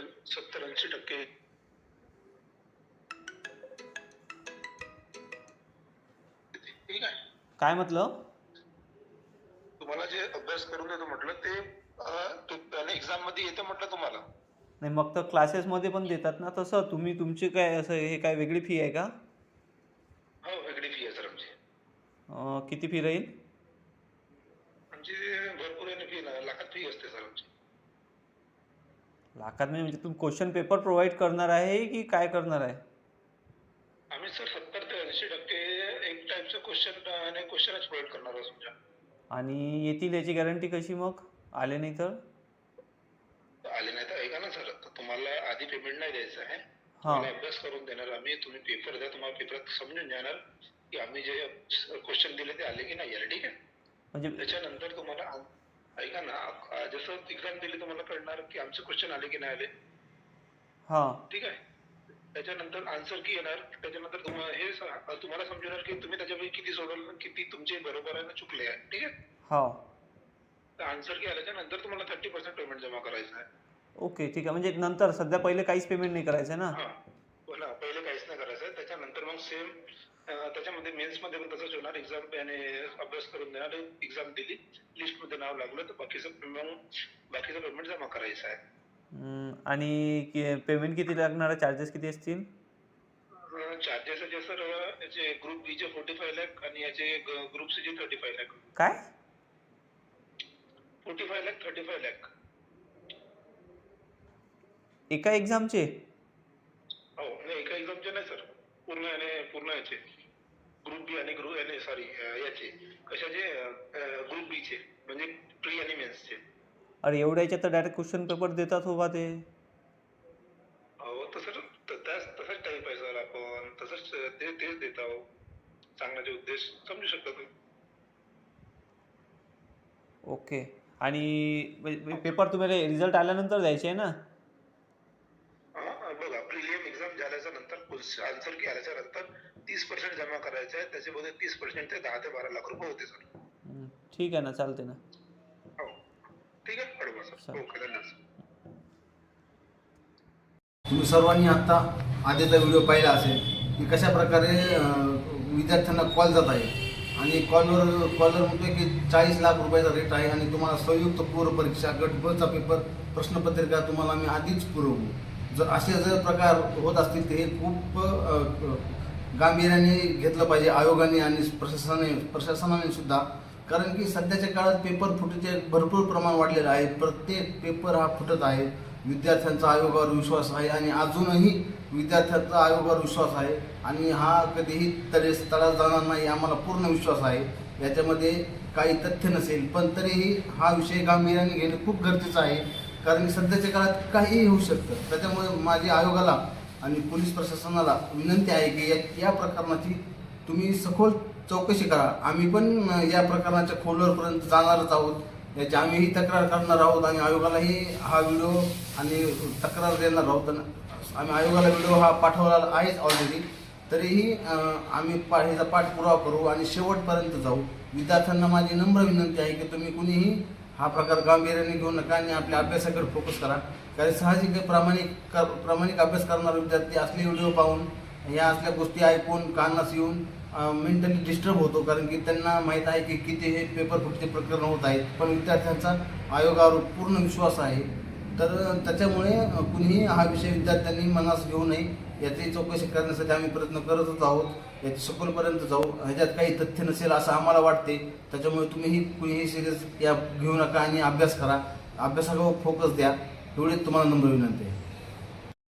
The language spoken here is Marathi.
सत्तर सत्तर ऐंशी टक्के. ठीक आहे. काय म्हटलं? तुम्हाला जे अभ्यास करून देतो म्हटलं ते एक्झाममध्ये येतं म्हटलं तुम्हाला. नाही मग तर क्लासेसमध्ये पण देतात ना तसं. तुम्ही तुमची काय असं हे काय वेगळी फी आहे का? हो वेगळी फी आहे सर आमची. अं, किती फी राहील? आमची भरपूर आहे फी ना लाखात फी असते सर आमची. लाखात म्हणजे तुम्ही क्वेश्चन पेपर प्रोव्हाइड करणार आहे की काय करणार आहे? आम्ही सर सत्तर ते ऐंशी टक्के एक टाईपचं क्वेश्चन आणि क्वेश्चनच प्रोव्हाइड करणार आहोत तुमच्या आणि येतील याची गॅरंटी कशी मग? आले नाही तर? आले नाही तर ऐका ना सर तुम्हाला आधी पेमेंट नाही द्यायचं आहे. हां. तुम्हाला अभ्यास करून देणार आम्ही तुम्ही पेपर द्या तुम्हाला पेपरात समजून जाणार की आम्ही जे क्वेश्चन दिले ते आले की नाही आले ठीक आहे? म्हणजे त्याच्यानंतर तुम्हाला ऐका ना जसं एक्झाम दिली तुम्हाला कळणार की आमचे क्वेश्चन आले की नाही आले. हां. ठीक आहे? त्याच्यानंतर आन्सर की येणार त्याच्यानंतर हे तुम्हाला समजणार की तुम्ही त्याच्यापैकी किती सोडवलं किती तुमचे बरोबर आहे ना चुकले आहे. ठीक आहे? हो. आन्सर की आल्याच्यानंतर तुम्हाला थर्टी पर्सेंट पेमेंट जमा करायचं आहे. ओके ठीक आहे. म्हणजे नंतर सध्या पहिले काहीच पेमेंट नाही करायचं ना? हा. बोला पहिले काहीच नाही करायचं त्याच्यानंतर मग सेम त्याच्यामध्ये मेन्समध्ये पण तसंच होणार. एक्झाम आणि अभ्यास करून देणार. एक्झाम दिली. लिस्टमध्ये नाव लागलं तर बाकीचं मग बाकीचं पेमेंट जमा करायचं आहे. आणि पेमेंट किती लागणार? आहे चार्जेस किती असतील? चार्जेस जे सर याचे ग्रुप बी चे फोर्टी फाय लॅक आणि याचे ग्रुप सी चे थर्टी फाय लॅक काय? Forty five lakh thirty five lakh एका एक्झामचे हो नाही एका एक्झामचे नाही सर पूर्ण याने पूर्ण याचे. ग्रुप बी आणि ग्रुप याने सॉरी याचे. कशाचे? ग्रुप बी चे. म्हणजे प्री आणि मेन्सचे अरे एवढ्या याच्यात तर डायरेक्ट क्वेश्चन पेपर देतात हो बा ते. हो तसंच त- तसंच टाईप आहे सर आपण. तसंच ते तेच देत आहोत सांगण्याचे उद्देश समजू शकता तुम्ही. ओके. आणि पेपर तुम्हाला रिझल्ट आल्यानंतर द्यायचे आहे ना? प्रिलियम एक्झाम झाल्याच्यानंतर आन्सर की आल्याच्यानंतर तीस पर्सेंट जमा करायचे आहे. त्याच्यामध्ये तीस पर्सेंट ते दहा ते बारा लाख रुपये होते सर ठीक आहे ना चालते ना. हो. ठीक आहे? बरोबर सर. ओके धन्यवाद सर तुम्ही सर्वांनी आत्ता आधीचा व्हिडिओ पाहिला असेल की कशा प्रकारे विद्यार्थ्यांना कॉल जात आहे. आणि कॉलवर कॉलर म्हणतोय की चाळीस लाख रुपयाचा रेट आहे आणि तुम्हाला संयुक्त पूर्व परीक्षा गट ब चा पेपर प्रश्नपत्रिका तुम्हाला आम्ही आधीच पुरवू. जर असे जर प्रकार होत असतील तर हे खूप गांभीर्याने घेतलं पाहिजे आयोगाने आणि प्रशासनाने प्रशासनाने सुद्धा. कारण की सध्याच्या काळात पेपर फुटीचे भरपूर प्रमाण वाढलेलं आहे. प्रत्येक पेपर हा फुटत आहे. विद्यार्थ्यांचा आयोगावर विश्वास आहे आणि अजूनही विद्यार्थ्यांचा आयोगावर विश्वास आहे. आणि हा कधीही तडे तळा जाणार नाही आम्हाला पूर्ण विश्वास आहे. याच्यामध्ये काही तथ्य नसेल पण तरीही हा विषय गांभीर्याने घेणे खूप गरजेचं आहे. कारण सध्याच्या काळात काहीही होऊ शकतं. त्याच्यामुळे माझी आयोगाला आणि पोलीस प्रशासनाला विनंती आहे की या या प्रकरणाची तुम्ही सखोल चौकशी करा. आम्ही पण या प्रकरणाच्या खोलवरपर्यंत जाणारच आहोत. याची आम्हीही तक्रार करणार आहोत आणि आयोगालाही हा व्हिडिओ आणि तक्रार देणार आहोत. आम्ही आयोगाला व्हिडिओ हा पाठवला आहेच ऑलरेडी तरीही आम्ही पा ह्याचा पाठपुरावा करू आणि शेवटपर्यंत जाऊ. विद्यार्थ्यांना माझी नम्र विनंती आहे की तुम्ही कुणीही हा प्रकार गांभीर्याने घेऊ नका आणि आपल्या अभ्यासाकडे फोकस करा. कारण साहजिक प्रामाणिक कर- प्रामाणिक अभ्यास करणारे विद्यार्थी असले व्हिडिओ पाहून या असल्या गोष्टी ऐकून कानास येऊन मेंटली डिस्टर्ब होतो. कारण की त्यांना माहीत आहे की किती हे पेपर फुटचे प्रकरण होत आहेत. पण विद्यार्थ्यांचा आयोगावर पूर्ण विश्वास आहे. तर त्याच्यामुळे कुणीही हा विषय विद्यार्थ्यांनी मनास घेऊ नये. याची चौकशी करण्यासाठी आम्ही प्रयत्न करतच आहोत. याची सखोलपर्यंत जाऊ. ह्याच्यात काही तथ्य नसेल असं आम्हाला वाटते. त्याच्यामुळे तुम्हीही कुणीही सिरियस या घेऊ नका आणि अभ्यास करा. अभ्यासावर फोकस द्या. एवढीच तुम्हाला नम्र विनंती आहे.